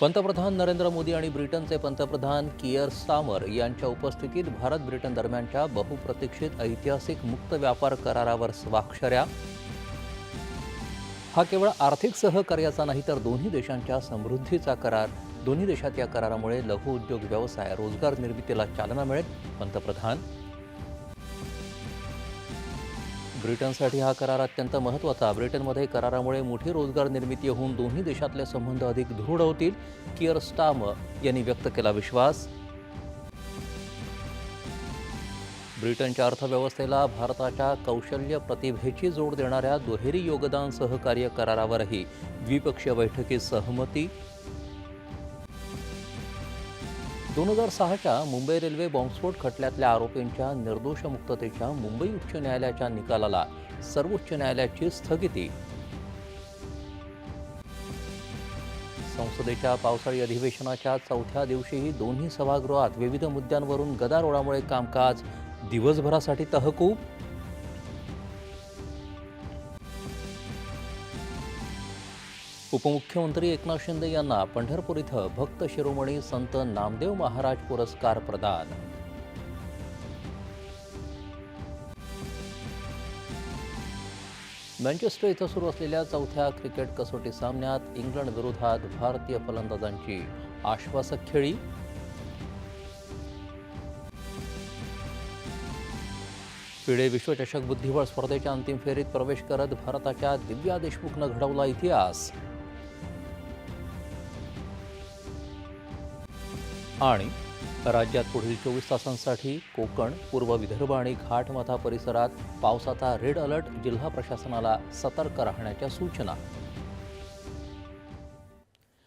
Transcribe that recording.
पंतप्रधान नरेंद्र मोदी आणि ब्रिटनचे पंतप्रधान किअर स्टामर यांच्या उपस्थितीत भारत ब्रिटन दरम्यानच्या बहुप्रतीक्षित ऐतिहासिक मुक्त व्यापार करारावर स्वाक्षऱ्या हा केवळ आर्थिक सहकार्याचा नाही तर दोन्ही देशांच्या समृद्धीचा करार दोन्ही देशात या करारामुळे लघु उद्योग व्यवसाय रोजगार निर्मितीला चालना मिळेल पंतप्रधान. ब्रिटनसाठी हा करार अत्यंत महत्त्वाचा. ब्रिटनमध्ये करारामुळे मोठी रोजगार निर्मिती होऊन दोन्ही देशातले संबंध अधिक दृढ होतील किअर स्टाम यांनी व्यक्त केला विश्वास. ब्रिटनच्या अर्थव्यवस्थेला भारताच्या कौशल्य प्रतिभेची जोड देणाऱ्या दुहेरी योगदान सहकार्य करारावरही द्विपक्षीय बैठकीत सहमती दोन हजार सहाच्या मुंबई रेल्वे बॉम्बस्फोट खटल्यातल्या आरोपींच्या निर्दोष मुक्ततेच्या मुंबई उच्च न्यायालयाच्या निकालाला सर्वोच्च न्यायालयाची स्थगिती. संसदेच्या पावसाळी अधिवेशनाच्या चौथ्या दिवशीही दोन्ही सभागृहात विविध मुद्द्यांवरून गदारोळामुळे कामकाज दिवसभरासाठी तहकूब उपमुख्यमंत्री एकनाथ शिंदे यांना पंढरपूर इथं भक्त शिरोमणी संत नामदेव महाराज पुरस्कार प्रदान. मँचेस्टर इथं सुरू असलेल्या चौथ्या क्रिकेट कसोटी सामन्यात इंग्लंड विरोधात भारतीय फलंदाजांची आश्वासक खेळी. फिडे विश्वचषक बुद्धिबळ स्पर्धेच्या अंतिम फेरीत प्रवेश करत भारताच्या दिव्या देशमुखनं घडवला इतिहास. आणि राज्यात पुढील चोवीस तासांसाठी कोकण पूर्व विदर्भ आणि घाटमाथा परिसरात पावसाचा रेड अलर्ट जिल्हा प्रशासनाला सतर्क राहण्याच्या सूचना